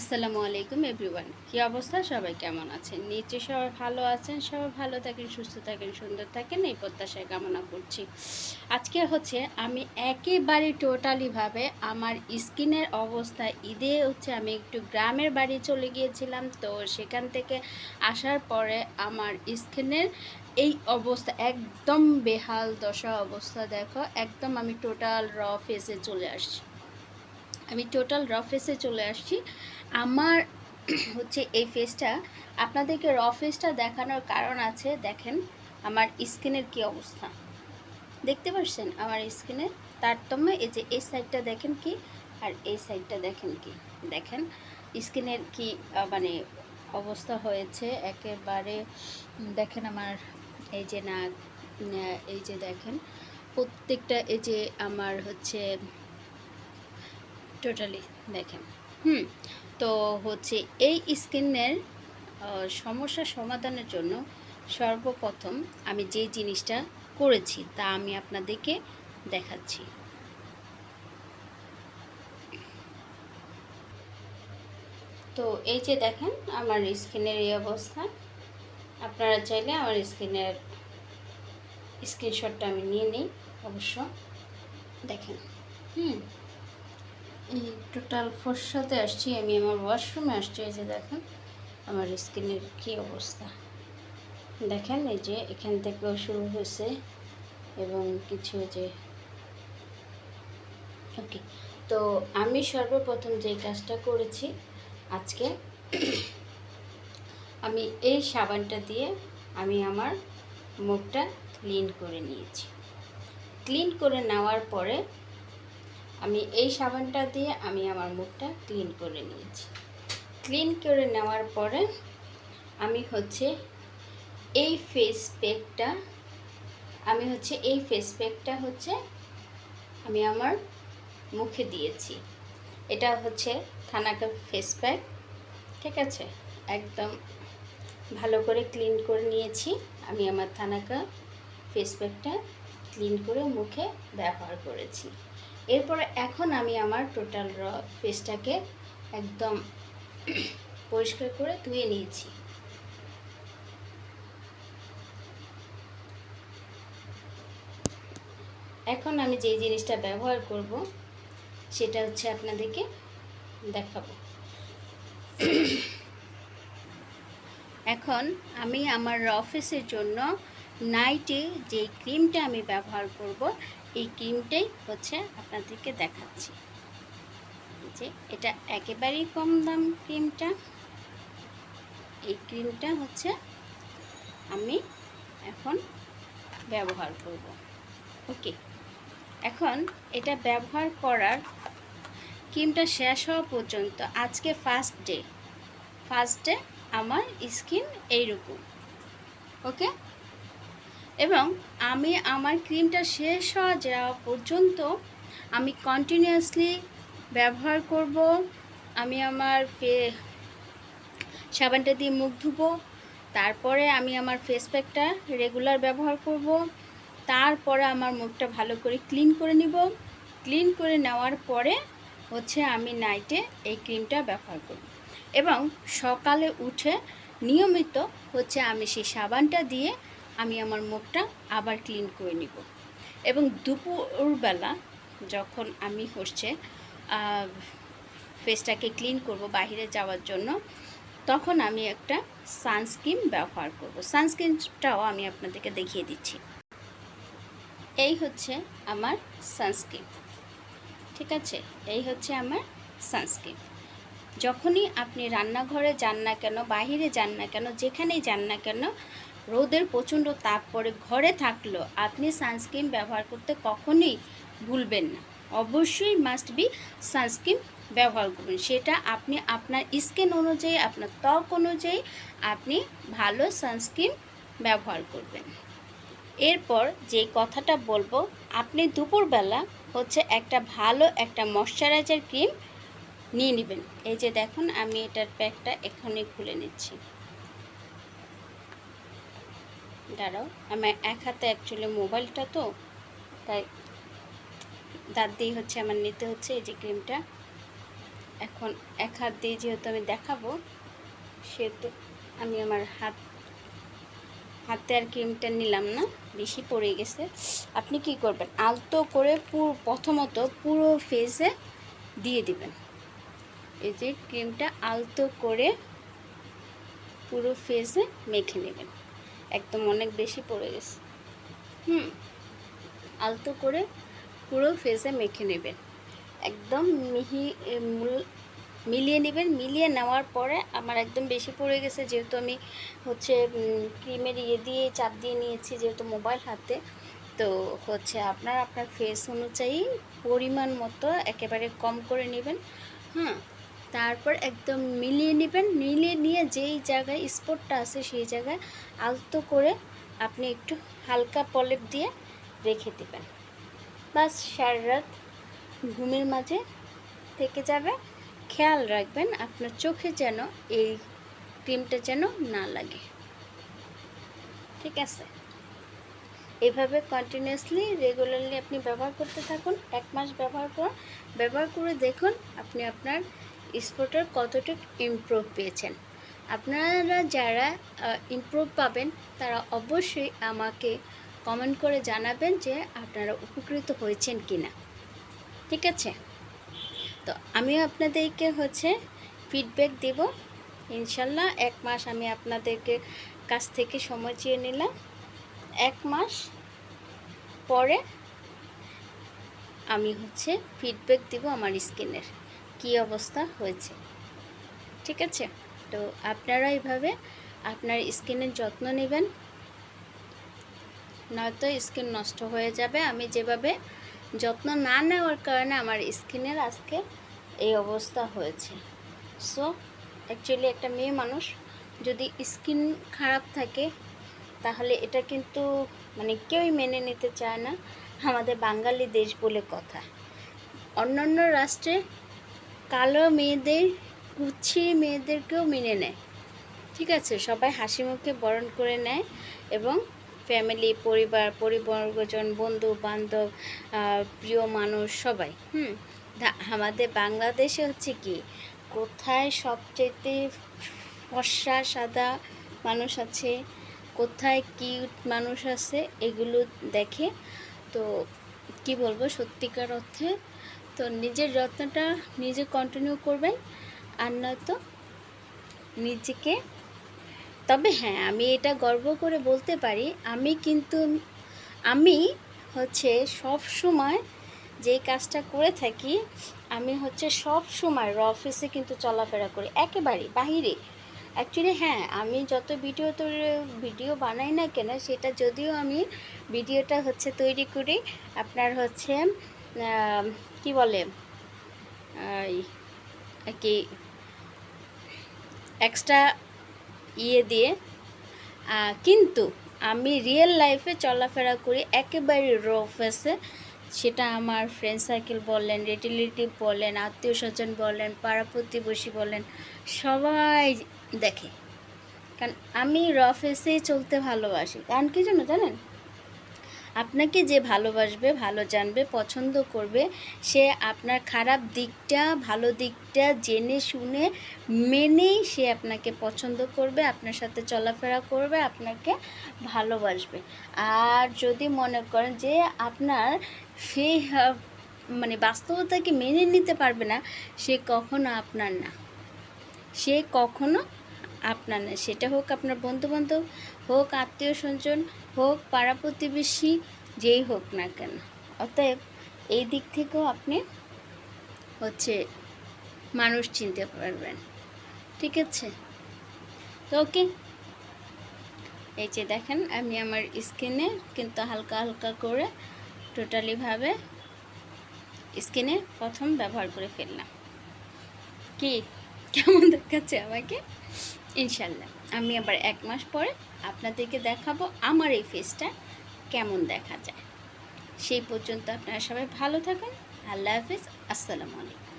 আসসালামু আলাইকুম, এভরিওয়ান। কি অবস্থা? সবাই কেমন আছেন? নিচে সবাই ভালো আছেন? সবাই ভালো থাকেন, সুস্থ থাকেন, সুন্দর থাকেন, এই প্রত্যাশায় কামনা করছি। আজকে হচ্ছে আমি একেবারে টোটালিভাবে আমার স্কিনের অবস্থা, ঈদে হচ্ছে আমি একটু গ্রামের বাড়ি চলে গিয়েছিলাম। তো সেখান থেকে আসার পরে আমার স্কিনের এই অবস্থা, একদম বেহাল দশা অবস্থা, দেখো, একদম আমি টোটাল র ফেসে চলে আসছি। আমি টোটাল র ফেসে চলে আসছি। আমার হচ্ছে এই ফেসটা আপনাদেরকে র ফেসটা দেখানোর কারণ আছে, দেখেন আমার স্কিনের কি অবস্থা। দেখতে পাচ্ছেন আমার স্কিনের তারতম্য, এই যে এই সাইডটা দেখেন কি আর এই সাইডটা দেখেন কি। দেখেন স্কিনের কি মানে অবস্থা হয়েছে একেবারে, দেখেন আমার এই যে নাক এই যে দেখেন প্রত্যেকটা, এই যে আমার হচ্ছে টোটালি দেখেন। হুম তো হচ্ছে এই স্কিনের সমস্যা সমাধানের জন্য সর্বপ্রথম আমি যে জিনিসটা করেছি তা আমি আপনাদেরকে দেখাচ্ছি। তো এই যে দেখেন আমার স্কিনের এই অবস্থা। আপনারা চাইলে আমার স্কিনের স্ক্রিনশটটা আমি নিয়ে নিই, অবশ্য দেখেন। হুম। এই টোটাল ফর্সাতে আসছি, আমি আমার ওয়াশরুমে আসছি, এই যে দেখেন, আমার স্কিনের কী অবস্থা। দেখেন, এই যে এখান থেকেও শুরু হয়েছে, এবং কিছু যে, ওকে, তো আমি সর্বপ্রথম যে কাজটা করেছি, আজকে আমি এই সাবানটা দিয়ে আমি আমার মুখটা ক্লিন করে নিয়েছি। ক্লিন করে নেওয়ার পরে আমি এই সাবানটা দিয়ে আমি আমার মুখটা ক্লিন করে নিয়েছি। ক্লিন করে নেওয়ার পরে আমি হচ্ছে এই ফেস প্যাকটা আমি হচ্ছে এই ফেস প্যাকটা হচ্ছে আমি আমার মুখে দিয়েছি। এটা হচ্ছে থানাকা ফেস প্যাক ঠিক আছে? একদম ভালো করে ক্লিন করে নিয়েছি। আমি আমার থানাকা ফেস প্যাকটা ক্লিন করে মুখে ব্যবহার করেছি। এরপরে এখন আমি আমার টোটাল র ফেসটাকে একদম পরিষ্কার করে ধুয়ে নিয়েছি। এখন আমি যেই জিনিসটা ব্যবহার করব, সেটা হচ্ছে আপনাদেরকে দেখাবো। এখন আমি আমার অফিসের জন্য নাইটে যে ক্রিমটা আমি ব্যবহার করব এই ক্রিমটাই হচ্ছে আপনাদেরকে দেখাচ্ছি। যে, এটা একেবারেই কম দাম ক্রিমটা। এই ক্রিমটা হচ্ছে আমি এখন ব্যবহার করব। ওকে, এখন এটা ব্যবহার করার ক্রিমটা শেষ হওয়া পর্যন্ত আজকে ফার্স্ট ডে ফার্স্ট ডে আমার স্কিন এইরকম। ওকে? এবং আমি আমার ক্রিমটা শেষ হওয়া যাওয়া পর্যন্ত আমি কন্টিনিউয়াসলি ব্যবহার করব। আমি আমার ফে, সাবানটা দিয়ে মুখ ধুবো। তারপরে আমি আমার ফেস প্যাকটা রেগুলার ব্যবহার করব। তারপরে আমার মুখটা ভালো করে ক্লিন করে নিব। ক্লিন করে নেওয়ার পরে হচ্ছে আমি নাইটে এই ক্রিমটা ব্যবহার করব। এবং সকালে উঠে নিয়মিত হচ্ছে আমি সেই সাবানটা দিয়ে আমি আমার মুখটা আবার ক্লিন করে নিব। এবং দুপুরবেলা যখন আমি হচ্ছে ফেসটাকে ক্লিন করব বাইরে যাওয়ার জন্য, তখন আমি একটা সানস্ক্রিন ব্যবহার করব। সানস্ক্রিনটাও আমি আপনাদেরকে দেখিয়ে দিচ্ছি। এই হচ্ছে আমার সানস্ক্রিন ঠিক আছে? এই হচ্ছে আমার সানস্ক্রিন যখনই আপনি রান্নাঘরে যান না কেন বাইরে যান না কেন, যেখানেই যান না কেন রোদের প্রচণ্ড তাপ পড়ে ঘরে থাকলেও আপনি সানস্ক্রিন ব্যবহার করতে কখনোই ভুলবেন না। অবশ্যই মাস্ট বি সানস্ক্রিন ব্যবহার করবেন সেটা আপনি আপনার স্কিন অনুযায়ী, আপনার ত্বক অনুযায়ী আপনি ভালো সানস্ক্রিন ব্যবহার করবেন। এরপর যে কথাটা বলব, আপনি দুপুরবেলা হচ্ছে একটা ভালো একটা ময়শ্চারাইজার ক্রিম নিয়ে নেবেন। এই যে দেখুন, আমি এটার প্যাকটা এখনই খুলে নিচ্ছি। দাঁড়াও, আমার এক হাতে অ্যাকচুয়ালি মোবাইলটা তো, তাই দাঁত দিয়ে হচ্ছে আমার নিতে হচ্ছে এই যে ক্রিমটা এখন এক হাত দিয়ে যেহেতু আমি দেখাবো, সেহেতু আমি আমার হাত, হাতে আর ক্রিমটা নিলাম না, বেশি পড়ে গেছে। আপনি কি করবেন? আলতো করে পুরো, প্রথমত পুরো ফেসে দিয়ে দিবেন। এই যে ক্রিমটা আলতো করে পুরো ফেসে মেখে নেবেন। একদম অনেক বেশি পড়ে গেছে। হুম, আলতো করে পুরো ফেসে মেখে নেবেন। একদম মিহি মূল- মিলিয়ে নেবেন। মিলিয়ে নেওয়ার পরে আমার একদম বেশি পড়ে গেছে, যেহেতু আমি হচ্ছে ক্রিমের ইয়ে দিয়ে চাপ দিয়ে নিয়েছি যেহেতু মোবাইল হাতে। তো হচ্ছে আপনার আপনার ফেস অনুযায়ী পরিমাণ মতো একেবারে কম করে নেবেন। হ্যাঁ তারপর একদম মিলিয়ে নেবেন, মিলিয়ে নিয়ে যেই জায়গায় স্পটটা আছে সেই জায়গায় আলতো করে আপনি একটু হালকা পলেপ দিয়ে রেখে দেবেন। বাস সারা রাত ঘুমের মাঝে থেকে যাবে। খেয়াল রাখবেন আপনার চোখে যেন এই ক্রিমটা যেন না লাগে। ঠিক আছে? এভাবে কন্টিনিউয়াসলি রেগুলারলি আপনি ব্যবহার করতে থাকুন। এক মাস ব্যবহার করুন ব্যবহার করে দেখুন আপনি আপনার স্পটের কতটুকু ইমপ্রুভ পেয়েছেন? আপনারা যারা ইমপ্রুভ পাবেন, তারা অবশ্যই আমাকে কমেন্ট করে জানাবেন যে আপনারা উপকৃত হয়েছেন কি না ঠিক আছে? তো আমিও আপনাদেরকে হচ্ছে ফিডব্যাক দেব। ইনশাল্লাহ এক মাস আমি আপনাদেরকে কাছ থেকে সময় চেয়ে নিলাম। এক মাস পরে আমি হচ্ছে ফিডব্যাক দেব আমার স্কিনের কি অবস্থা হয়েছে? ঠিক আছে? তো আপনারা এইভাবে আপনার স্কিনের যত্ন নেবেন। নয়তো স্কিন নষ্ট হয়ে যাবে। আমি যেভাবে যত্ন না নেওয়ার কারণে আমার স্কিনের আজকে এই অবস্থা হয়েছে। সো অ্যাকচুয়ালি একটা মেয়ে মানুষ, যদি স্কিন খারাপ থাকে, তাহলে এটা কিন্তু মানে কেউই মেনে নিতে চায় না। আমাদের বাঙালি দেশ বলে কথা। অন্যান্য রাষ্ট্রে কালো মেয়েদের, কুচ্ছি মেয়েদেরকেও মেনে নেয়। ঠিক আছে? সবাই হাসি মুখে বরণ করে নেয় এবং ফ্যামিলি পরিবার, পরিবর্গজন বন্ধু বান্ধব প্রিয় মানুষ সবাই, হুম? আমাদের বাংলাদেশে হচ্ছে কি? কোথায় সবচেয়ে ফর্সা, সাদা মানুষ আছে, কোথায় কিউট মানুষ আছে, এগুলো দেখে তো কি বলব? সত্যিকার অর্থে তো নিজের যত্নটা নিজে কন্টিনিউ করবেন আর নয়তো নিজেকে, তবে হ্যাঁ আমি এটা গর্ব করে বলতে পারি, আমি কিন্তু, আমি হচ্ছে সব সময় যেই কাজটা করে থাকি, আমি হচ্ছে সব সময় র অফিসে কিন্তু চলাফেরা করি একেবারেই বাহিরে। অ্যাকচুয়ালি হ্যাঁ আমি যত ভিডিও তৈরি ভিডিও বানাই না কেন, সেটা যদিও আমি ভিডিওটা হচ্ছে তৈরি করি, আপনার হচ্ছে কি বলে? কি এক্সট্রা ইয়ে দিয়ে কিন্তু আমি রিয়েল লাইফে চলাফেরা করি একেবারে র ফেসে সেটা আমার ফ্রেন্ড সার্কেল বলেন রিলেটিভ বলেন, আত্মীয় স্বজন বলেন, পাড়া প্রতিবেশী বলেন, সবাই দেখে। কারণ আমি র ফেসেই চলতে ভালোবাসি। কারণ কী জন্য জানেন? আপনাকে যে ভালোবাসবে, ভালো জানবে, পছন্দ করবে, সে আপনার খারাপ দিকটা, ভালো দিকটা জেনে শুনে, মেনেই সে আপনাকে পছন্দ করবে, আপনার সাথে চলাফেরা করবে, আপনাকে ভালোবাসবে। আর যদি মনে করেন যে আপনার হা- মানে বাস্তবতাকে মেনে নিতে পারবে না, সে কখনো আপনার না। সে কখনো আপনার না, সেটা হোক আপনার বন্ধুবান্ধব, হোক আত্মীয় স্বজন, হোক পাড়া প্রতিবেশী, যেই হোক না কেন। অতএব এই দিক থেকেও আপনি হচ্ছে মানুষ চিনতে পারবেন। ঠিক আছে? তো ওকে। এই যে দেখেন, আমি আমার স্কিনে কিন্তু হালকা হালকা করে টোটালিভাবে স্কিনে প্রথম ব্যবহার করে ফেললাম। কি? কেমন দেখাচ্ছে আমাকে? ইনশাল্লাহ। আমি আবার এক মাস পরে আপনাদেরকে দেখাবো আমার এই ফেসটা কেমন দেখা যায়। সেই পর্যন্ত আপনারা সবাই ভালো থাকুন। আল্লাহ হাফিজ। আসসালামু আলাইকুম।